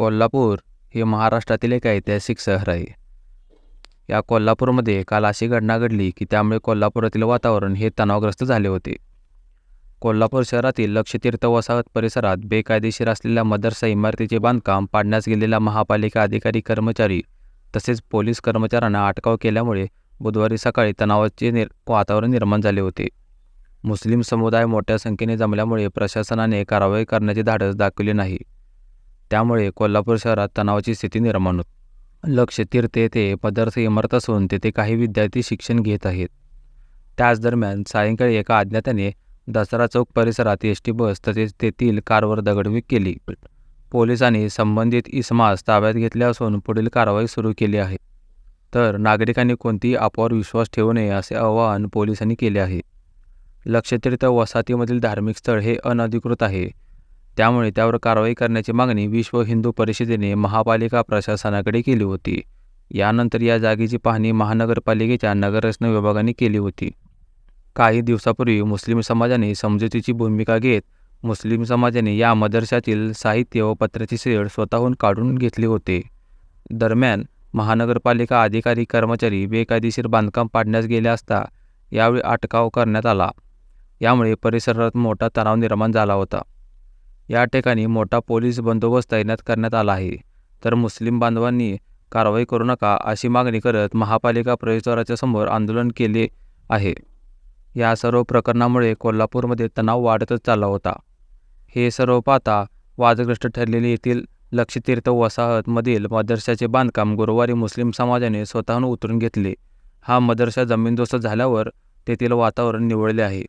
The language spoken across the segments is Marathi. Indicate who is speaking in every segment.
Speaker 1: कोल्हापूर हे महाराष्ट्रातील एक ऐतिहासिक शहर आहे. या कोल्हापूरमध्ये काल अशी घटना घडली की त्यामुळे कोल्हापुरातील वातावरण हे तणावग्रस्त झाले होते. कोल्हापूर शहरातील लक्षतीर्थ वसाहत परिसरात बेकायदेशीर असलेल्या मदरसा इमारतीचे बांधकाम पाडण्यास गेलेल्या महापालिका अधिकारी कर्मचारी तसेच पोलीस कर्मचाऱ्यांना अटकाव केल्यामुळे बुधवारी सकाळी तणावाचे निर वातावरण निर्माण झाले होते. मुस्लिम समुदाय मोठ्या संख्येने जमल्यामुळे प्रशासनाने कारवाई करण्याचे धाडस दाखवले नाही. त्यामुळे कोल्हापूर शहरात तणावाची स्थिती निर्माण होती. लक्ष तीर्थ येथे पदार्थ इमारत असून तेथे काही विद्यार्थी शिक्षण घेत आहेत. त्याच दरम्यान सायंकाळी एका अज्ञाताने दसरा चौक परिसरात एस टी बस तसेच तेथील कारवर दगडवीक केली. पोलिसांनी संबंधित इसमास ताब्यात घेतले असून पुढील कारवाई सुरू केली आहे. तर नागरिकांनी कोणतीही अफवावर विश्वास ठेवू नये असे आवाहन पोलिसांनी केले आहे. लक्षतीर्थ वसाहतीमधील धार्मिक स्थळ हे अनधिकृत आहे. त्यामुळे त्यावर कारवाई करण्याची मागणी विश्व हिंदू परिषदेने महापालिका प्रशासनाकडे केली होती. यानंतर या जागेची पाहणी महानगरपालिकेच्या नगररचना विभागाने केली होती. काही दिवसापूर्वी मुस्लिम समाजाने समजुतीची भूमिका घेत मुस्लिम समाजाने या मदरशातील साहित्य व पत्राची शेड स्वतःहून काढून घेतले होते. दरम्यान महानगरपालिका अधिकारी कर्मचारी बेकायदेशीर बांधकाम पाडण्यास गेले असता यावेळी अटकाव करण्यात आला. यामुळे परिसरात मोठा तणाव निर्माण झाला होता. या ठिकाणी मोठा पोलीस बंदोबस्त तैनात करण्यात आला आहे. तर मुस्लिम बांधवांनी कारवाई करू नका अशी मागणी करत महापालिका प्रवेशद्वाराच्या समोर आंदोलन केले आहे. या सर्व प्रकरणामुळे कोल्हापूरमध्ये तणाव वाढतच चालला होता. हे सर्व पाहता वादग्रस्त ठरलेले येथील लक्षतीर्थ वसाहतमधील मदरशाचे बांधकाम गुरुवारी मुस्लिम समाजाने स्वतःहून उतरून घेतले. हा मदरसा जमीनदोस्त झाल्यावर तेथील वातावरण निवळले आहे.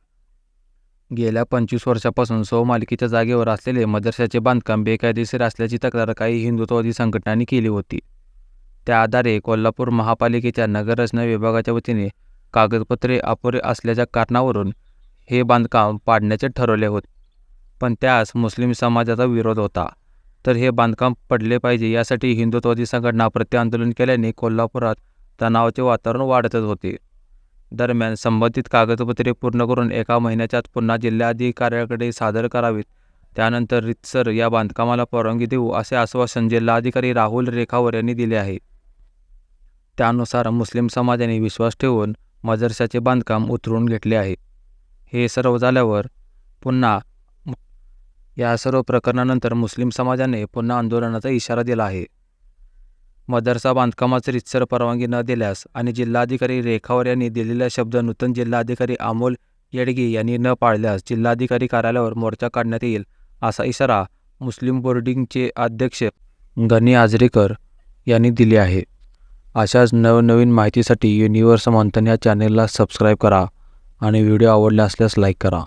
Speaker 1: गेल्या पंचवीस वर्षापासून स्वमालकीच्या जागेवर असलेले मदरशाचे बांधकाम बेकायदेशीर असल्याची तक्रार काही हिंदुत्ववादी संघटनांनी केली होती. त्या आधारे कोल्हापूर महापालिकेच्या नगररचना विभागाच्या वतीने कागदपत्रे अपुरे असल्याच्या कारणावरून हे बांधकाम पाडण्याचे ठरवले होते. पण त्यास मुस्लिम समाजाचा विरोध होता. तर हे बांधकाम पडले पाहिजे यासाठी हिंदुत्ववादी संघटना प्रत्यांदोलन केल्याने कोल्हापुरात तणावाचे वातावरण वाढतच होते. दरम्यान संबंधित कागदपत्रे पूर्ण करून एका महिन्याच्या आत पुन्हा जिल्हाधिकाऱ्याकडे सादर करावीत. त्यानंतर रितसर या बांधकामाला परवानगी देऊ असे आश्वासन जिल्हाधिकारी राहुल रेखावर यांनी दिले आहे. त्यानुसार मुस्लिम समाजाने विश्वास ठेवून मदरशाचे बांधकाम उतरून घेतले आहे. हे सर्व झाल्यावर पुन्हा या सर्व प्रकरणानंतर मुस्लिम समाजाने पुन्हा आंदोलनाचा इशारा दिला आहे. मदरसा बांधकामास रितसर परवानगी न दिल्यास आणि जिल्हाधिकारी रेखावर यांनी दिलेला शब्द नूतन जिल्हाधिकारी अमोल येडगे यांनी न पाळल्यास जिल्हाधिकारी कार्यालयावर मोर्चा काढण्यात येईल असा इशारा मुस्लिम बोर्डिंगचे अध्यक्ष गनी आजरेकर यांनी दिले आहे. अशाच नवनवीन माहितीसाठी युनिव्हर्स मंथन या चॅनेलला सबस्क्राईब करा आणि व्हिडिओ आवडला असल्यास लाईक करा.